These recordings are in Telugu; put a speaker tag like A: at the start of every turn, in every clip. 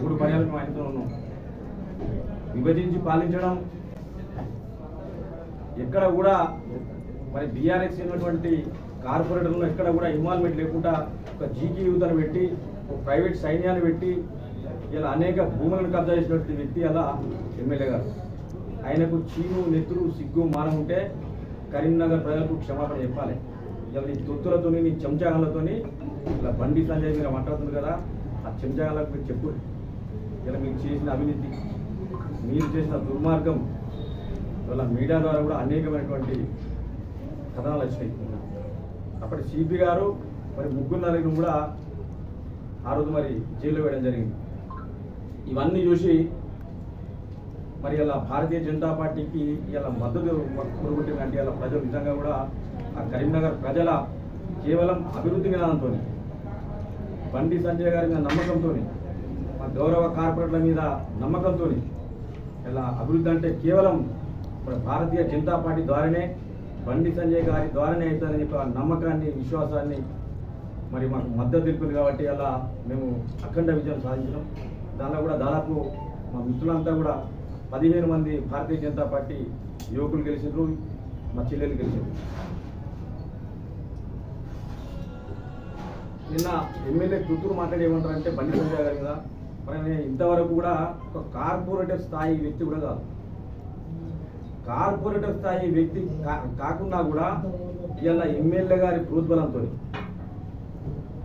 A: మూడు పర్యాలు మా ఆయనతో ఉన్నాం. విభజించి పాలించడం. ఎక్కడ కూడా మరి బీఆర్ఎస్ అయినటువంటి కార్పొరేటర్లో ఎక్కడ కూడా ఇన్వాల్వ్మెంట్ లేకుండా ఒక జీకి యూతను పెట్టి ఒక ప్రైవేట్ సైన్యాన్ని పెట్టి ఇలా అనేక భూములను కబ్జా చేసినటువంటి వ్యక్తి అలా ఎమ్మెల్యే గారు. ఆయనకు చీము నెత్తురు సిగ్గు మానం ఉంటే కరీంనగర్ ప్రజలకు క్షమాపణ చెప్పాలి. ఇలా నీ తొత్తులతోని నీ చెంచాగాలతోని ఇలా బండి సంజయ్ మీరు మాట్లాడుతుంది కదా. ఆ మీరు చెప్పు. ఇలా మీరు చేసిన అవినీతి మీరు చేసిన దుర్మార్గం వల్ల మీడియా ద్వారా కూడా అనేకమైనటువంటి కథనాలు వచ్చినాయి. అప్పటి సిపి గారు మరి ముగ్గురు నలుగురు కూడా ఆ రోజు మరి జైల్లో వేయడం జరిగింది. ఇవన్నీ చూసి మరి ఇలా భారతీయ జనతా పార్టీకి ఇలా మద్దతు కొనుగొట్టిందంటే ఇలా ప్రజలు నిజంగా కూడా ఆ కరీంనగర్ ప్రజల కేవలం అభివృద్ధి విధానంతో బండి సంజయ్ గారి మీద నమ్మకంతో మా గౌరవ కార్పొరేట్ల మీద నమ్మకంతో ఇలా అభివృద్ధి అంటే కేవలం భారతీయ జనతా పార్టీ ద్వారానే బండి సంజయ్ గారి ద్వారానే అవుతారని చెప్పి ఆ నమ్మకాన్ని విశ్వాసాన్ని మరి మాకు మద్దతు తెలిపింది కాబట్టి అలా మేము అఖండ విజయం సాధించడం దానిలో కూడా దాదాపు మా మిత్రులంతా కూడా పదిహేను మంది భారతీయ జనతా పార్టీ యువకులు గెలిచిండ్రు మా చెల్లెలు గెలిచారు నిన్న ఎమ్మెల్యే కూతురు మాట్లాడేమంటారు అంటే బండి సంజయ్ గారు కదా. మరి ఇంతవరకు కూడా ఒక కార్పొరేటర్ స్థాయి వ్యక్తి కూడా కాదు. కార్పొరేటర్ స్థాయి వ్యక్తి కా- కాకుండా కూడా ఇవాళ ఎమ్మెల్యే గారి ప్రోద్బలంతో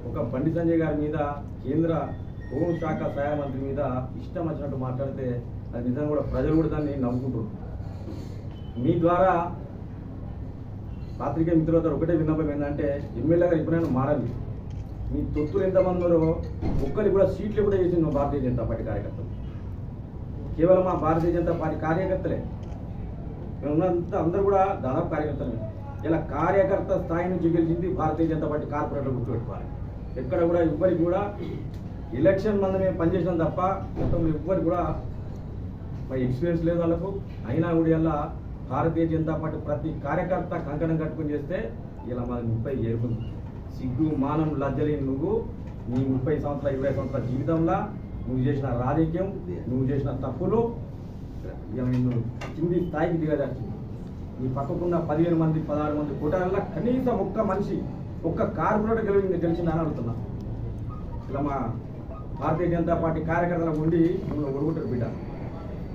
A: ఒక బండి సంజయ్ గారి మీద కేంద్ర హోంశాఖ సహాయ మంత్రి మీద ఇష్టం వచ్చినట్టు మాట్లాడితే అది నిజంగా కూడా ప్రజలు కూడా దాన్ని నవ్వుకుంటారు మీ ద్వారా పాత్రికేయ మిత్రులతో ఒకటే విన్నపం ఏంటంటే ఎమ్మెల్యే గారు ఎప్పుడైనా మారాలి. మీ తొత్తులు ఎంతమంది ఉన్నారో ఒక్కరికి కూడా సీట్లు కూడా చేసింది మా భారతీయ జనతా పార్టీ కార్యకర్తలు. కేవలం మా భారతీయ జనతా పార్టీ కార్యకర్తలే. ఉన్నంత అందరూ కూడా దాదాపు కార్యకర్తలే. ఇలా కార్యకర్త స్థాయి నుంచి గెలిచింది భారతీయ జనతా పార్టీ కార్పొరేటర్లు గుర్తుపెట్టుకోవాలి. ఎక్కడ కూడా ఎవ్వరికి కూడా ఎలక్షన్ మంది మేము పనిచేసినాం తప్ప మొత్తం ఎవ్వరికి కూడా మరి ఎక్స్పీరియన్స్ లేదు వాళ్ళకు. అయినా కూడా ఇలా భారతీయ జనతా పార్టీ ప్రతి కార్యకర్త కంకణం కట్టుకుని చేస్తే ఇలా మాది ముప్పై చేరుకుంది సిగ్గు మానం లజ్జలేని నువ్వు. నీ ముప్పై సంవత్సరాల ఇరవై సంవత్సరాల జీవితంలో నువ్వు చేసిన రాజకీయం నువ్వు చేసిన తప్పులు నిన్ను కింది స్థాయికి దిగజార్చింది. నీ పక్కకున్న పదిహేను మంది పదహారు మంది కూటాలలో కనీసం ఒక్క మనిషి ఒక్క కార్పొరేటర్ గెలిచి గెలిచిందని అడుగుతున్నా ఇలా మా భారతీయ జనతా పార్టీ కార్యకర్తలకు ఉండి మిమ్మల్ని ఒడుగుంటారు బిడ్డ.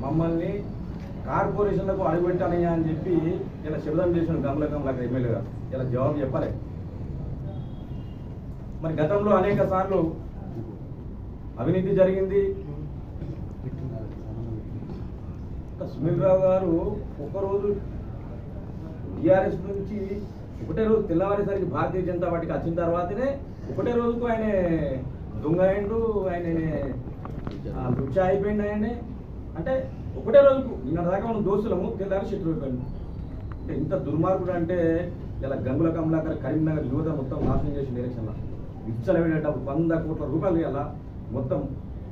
A: మమ్మల్ని కార్పొరేషన్లకు అడుగుపెట్టాలయ్యా అని చెప్పి ఇలా శబ్దం చేసిన గమల గమలకు ఎమ్మెల్యే గారు. ఇలా జవాబు చెప్పలేదు మరి గతంలో అనేక సార్లు అవినీతి జరిగింది. సునీల్ రావు గారు ఒకరోజు టీఆర్ఎస్ నుంచి ఒకటే రోజు తెల్లవారేసరికి భారతీయ జనతా పార్టీకి వచ్చిన తర్వాతనే ఒకటే రోజుకు ఆయన దొంగ అయిండు ఆయన లుచ్చ అయిపోయింది ఆయన. అంటే ఒకటే రోజుకు నిన్న దాకా మనం దోస్తులము తెల్లారి శత్రువు అయిపోయింది అంటే ఇంత దుర్మార్గుడు అంటే ఇలా గంగుల కమలాకర్ కరీంనగర్ యువత మొత్తం నాశనం చేసిన ఎలక్షన్లో. విచ్చలమైన డబ్బు వంద కోట్ల రూపాయలు ఇలా మొత్తం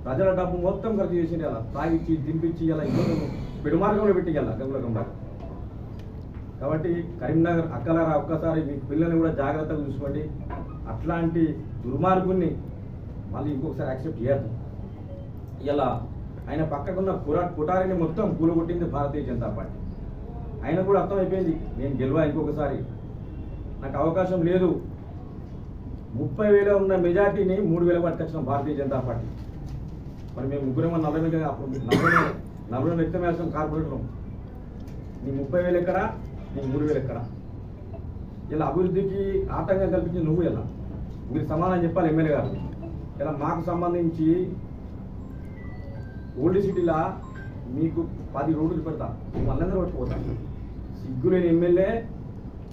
A: ప్రజల డబ్బు మొత్తం ఖర్చు చేసింది ఇలా తాగిచ్చి దింపించి ఇలా యువతను పెడుమార్గంలో పెట్టి ఇలా గంగుల కాబట్టి కరీంనగర్ అక్కలారా ఒక్కసారి మీ పిల్లల్ని కూడా జాగ్రత్తగా చూసుకోండి. అట్లాంటి దుర్మార్గుణ్ణి మళ్ళీ ఇంకొకసారి యాక్సెప్ట్ చేయద్దు. ఇలా ఆయన పక్కకున్న కురా కుటారిని మొత్తం కూలగొట్టింది భారతీయ జనతా పార్టీ. ఆయన కూడా అర్థమైపోయింది నేను గెలవా ఇంకొకసారి? నాకు అవకాశం లేదు. ముప్పై వేల ఉన్న మెజార్టీని మూడు వేల పట్టుకొచ్చిన భారతీయ జనతా పార్టీ. మరి మేము ముగ్గురు నలభై అప్పుడు నలభై నలభై వ్యక్తం వేస్తాం కార్పొరేటర్లు. నీ ముప్పై వేలు ఎక్కడా నీ మూడు వేలు ఎక్కడా? ఇలా అభివృద్ధికి ఆటంకం కల్పించి నువ్వు ఎలా? మీరు సమాధానం చెప్పాలి ఎమ్మెల్యే గారు. ఇలా మాకు సంబంధించి ఓల్డ్ సిటీలా మీకు పది రోడ్లు పెడతా. మేము అందరూ పట్టుకుపోతాం. సిగ్గు లేని ఎమ్మెల్యే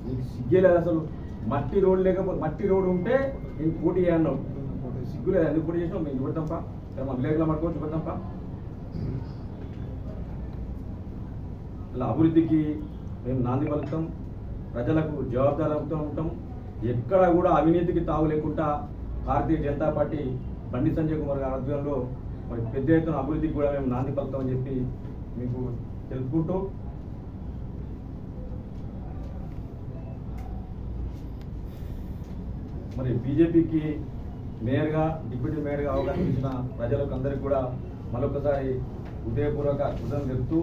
A: నీకు సిగ్గే లేదు అసలు. మట్టి రోడ్ లేకపోతే మట్టి రోడ్ ఉంటే నేను పోటీ చేయన్నావు సిగ్గులేదు ఎందుకు పోటీ చేసినావు మేము చూడతాంపా మా విలేజ్లో పట్టుకొని చూడతాంపా ఇలా అభివృద్ధికి మేము నాంది పలుకుతాం ప్రజలకు జవాబుదారు అవుతూ ఉంటాం. ఎక్కడ కూడా అవినీతికి తావు లేకుండా భారతీయ జనతా పార్టీ బండి సంజయ్ కుమార్ గారి ఆధ్వర్యంలో మరి పెద్ద ఎత్తున అభివృద్ధికి కూడా మేము నాంది పలుకుతామని చెప్పి మీకు తెలుపుకుంటూ మరి బీజేపీకి మేయర్గా డిప్యూటీ మేయర్గా అవకాశం ఇచ్చిన ప్రజలకు అందరికీ కూడా మరొకసారి హృదయపూర్వక కృతజ్ఞతలు చెప్తూ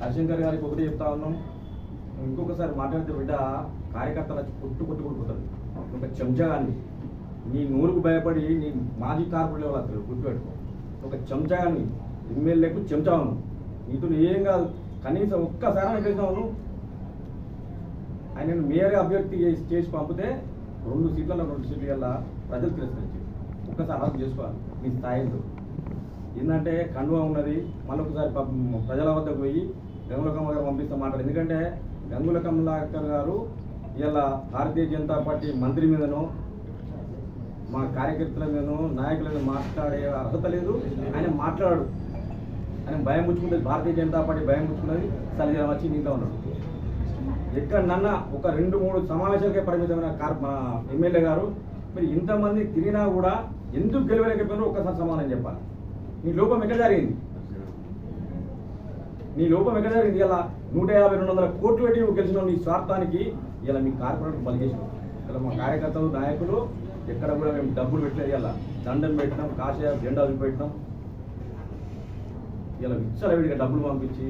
A: హరిశంకర్ గారికి ఒకటి చెప్తా ఉన్నాం. ఇంకొకసారి మాట్లాడితే బిడ్డ కార్యకర్తల కొట్టు కొట్టు ఒక చెంచా కానీ నీ నూరుకు భయపడి నీ మాజీ కార్పొరేట్ వాళ్ళు గుర్తుపెట్టుకో. ఒక చెంచా కానీ ఎమ్మెల్యేకు చెంచా ఉన్నావు. నీతో ఏం కాదు. కనీసం ఒక్కసారి అనిపించావు ఆయన మేయర్ అభ్యర్థి చేసి చేసి పంపితే రెండు సీట్లలో రెండు సీట్లు వల్ల ప్రజలు తిరస్కరించారు. ఒక్కసారి అర్థం చేసుకోవాలి మీ స్థాయిలో ఏంటంటే కండువా ఉన్నది మళ్ళీ ఒకసారి ప్రజల వద్దకు పోయి గంగుల కమల గారు పంపిస్తాం మాట్లాడు. ఎందుకంటే గంగుల కమలాకర్ గారు ఇలా భారతీయ జనతా పార్టీ మంత్రి మీదనో మా కార్యకర్తల మీదనో నాయకుల మీద మాట్లాడే అర్హత లేదు. ఆయన మాట్లాడు. ఆయన భయం ముచ్చుకుంటుంది భారతీయ జనతా పార్టీ భయం ముచ్చుకున్నది సరే వచ్చి నీతో ఉన్నాడు. ఎక్కడ నన్న ఒక రెండు మూడు సమావేశాలకే పరిమితమైన కార్ మా ఎమ్మెల్యే గారు. మీరు ఇంతమంది తిరిగినా కూడా ఎందుకు గెలవలేకపోయినారో ఒక్కసారి సమాధానం చెప్పాలి. నీ లోపం ఎక్కడ జరిగింది? నీ లోపం ఎక్కడ జరిగింది? ఇలా నూట యాభై రెండు వందల కోట్లు పెట్టి నువ్వు గెలిచిన నీ స్వార్థానికి. ఇలా మీ కార్పొరేట్ బలి చేసినావు ఇలా మా కార్యకర్తలు నాయకులు ఎక్కడ కూడా మేము డబ్బులు పెట్టలేదు. ఇలా దండం పెట్టినాం కాషాయ జెండాలు పెట్టినాం. ఇలా విచ్చలవిడిగా డబ్బులు పంపించి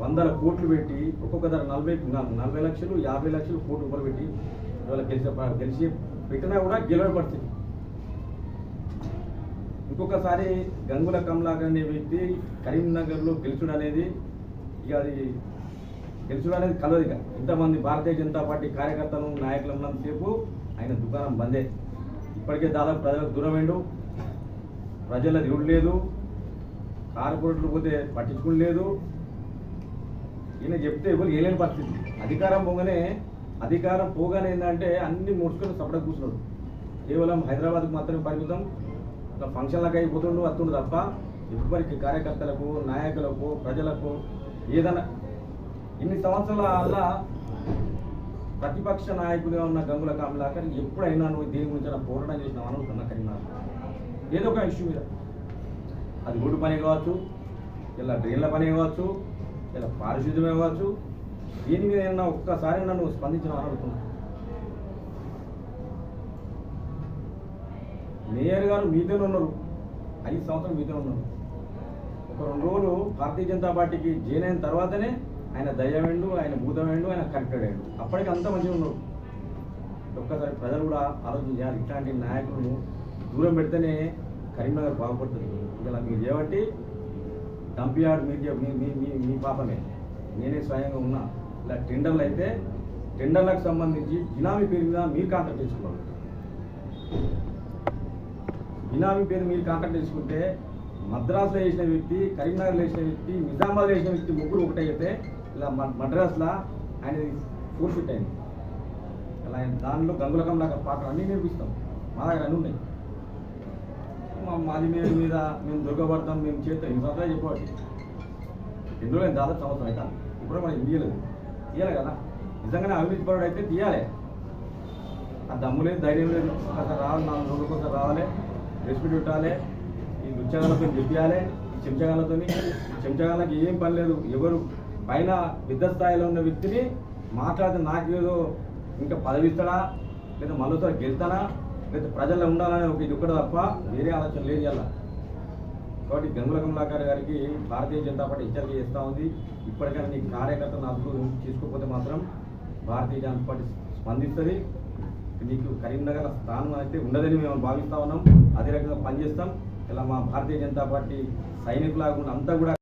A: వందల కోట్లు పెట్టి ఒక్కొక్క ధర నలభై నలభై లక్షలు యాభై లక్షలు కోట్లు రూపాయలు పెట్టి ఇవాళ గెలిచి గెలిచి పెట్టినా కూడా గెలవబడుతుంది ఇంకొకసారి గంగుల కమలాకర్ అనే వ్యక్తి కరీంనగర్లో గెలుచుడు అనేది ఇక అది గెలుచుడు అనేది కలదు ఇక. ఇంతమంది భారతీయ జనతా పార్టీ కార్యకర్తలు నాయకులు ఉన్నంతసేపు ఆయన దుకాణం బందే. ఇప్పటికే దాదాపు ప్రజలకు దూరం వేయండు ప్రజల దిగుడు లేదు. కార్పొరేట్లు పోతే పట్టించుకుని లేదు. ఈయన చెప్తే ఎవరు ఏలేని పరిస్థితి. అధికారం పోగానే అధికారం పోగానే ఏంటంటే అన్ని ముడుచుకొని సపడ కూర్చున్నాడు. కేవలం హైదరాబాద్కు మాత్రమే పరిమితం. ఒక ఫంక్షన్లకు అయిపోతుండు వస్తుండు తప్ప ఎవ్వరికి కార్యకర్తలకు నాయకులకు ప్రజలకు ఏదైనా ఇన్ని సంవత్సరాల వల్ల ప్రతిపక్ష నాయకుడిగా ఉన్న గంగుల కమలాకర్ ఎప్పుడైనా నువ్వు దేని గురించి పోరాటం చేసినావు అనుకున్నా కరీంనగర్. ఏదో ఒక ఇష్యూ మీద. అది రోడ్డు పని కావచ్చు ఇలా డ్రైన్ల పని కావచ్చు ఇలా పారిశుద్ధ్యం ఇవ్వచ్చు దీని మీద ఏమన్నా ఒక్కసారి నన్ను స్పందించిన అడుగుతున్నా మేయర్ గారు మీతోనే ఉన్నారు. ఐదు సంవత్సరం మీతోనే ఉన్నారు. ఒక రెండు రోజులు భారతీయ జనతా పార్టీకి జైన్ అయిన తర్వాతనే ఆయన దయ్యమేండు ఆయన భూతమేండు ఆయన కరెక్టెడ్ అయ్యాడు అప్పటికి అంత మంచిగా ఉన్నారు. ఒక్కసారి ప్రజలు కూడా ఆలోచన చేయాలి. ఇట్లాంటి నాయకులను దూరం పెడితేనే కరీంనగర్ బాగుపడుతుంది. ఇలా మీరు చేయబట్టి డంపియార్డ్ మీరు మీ మీ మీ మీ పాపమే. నేనే స్వయంగా ఉన్నా. ఇలా టెండర్లు అయితే టెండర్లకు సంబంధించి బినామీ పేరు మీద మీరు కాంటాక్ట్ చేసుకోవాలి బినామీ పేరు మీరు కాంటాక్ట్ చేసుకుంటే మద్రాసులో వేసిన వ్యక్తి కరీంనగర్లో వేసిన వ్యక్తి నిజామాబాద్లో వేసిన వ్యక్తి ముగ్గురు ఒకటైతే ఇలా మద్రాసులో ఆయన ఫోర్ ఫిట్ అయింది. అలా ఆయన దానిలో గంగులకం లాగా పాటలు అన్నీ నేర్పిస్తాం. మా దగ్గర అన్నీ ఉన్నాయి. మాది మీద మీద మేము దొరకబడతాం మేము చేస్తాం ఈ సంవత్సరాలు ఎందులో నేను దాదాపు సంవత్సరం అయితే ఇప్పుడు మనం తీయలేదు. తీయాలి కదా. నిజంగానే అవినీతి పరుడు అయితే తీయాలి. ఆ దమ్ము లేదు ధైర్యం లేదు. ఒకసారి రావాలి నాలుగు రోజులకు ఒకసారి రావాలి. రెస్పెక్ట్ పెట్టాలి. ఈ నృత్యాలతో చెప్పాలి ఈ చెంచగాళ్ళతో చెంచగాళ్ళకి ఏం పని లేదు. ఎవరు పైన పెద్ద స్థాయిలో ఉన్న వ్యక్తిని మాట్లాడితే నాకేదో ఇంకా పదవిస్తాడా? లేదా మళ్ళీసారి గెలుతానా లేదా ప్రజల్లో ఉండాలనే ఒక ఇది ఒక్కటి తప్ప వేరే ఆలోచన లేదు ఇలా కాబట్టి గంగుల కమలాకర్ గారికి భారతీయ జనతా పార్టీ హెచ్చరిక చేస్తూ ఉంది. ఇప్పటికైనా నీ కార్యకర్తను అదుపు తీసుకోకపోతే మాత్రం భారతీయ జనతా పార్టీ స్పందిస్తుంది. నీకు కరీంనగర్ స్థానం అయితే ఉండదని మేము భావిస్తూ ఉన్నాం. అదే రకంగా పనిచేస్తాం. ఇలా మా భారతీయ జనతా పార్టీ సైనికులాగా ఉన్న అంతా కూడా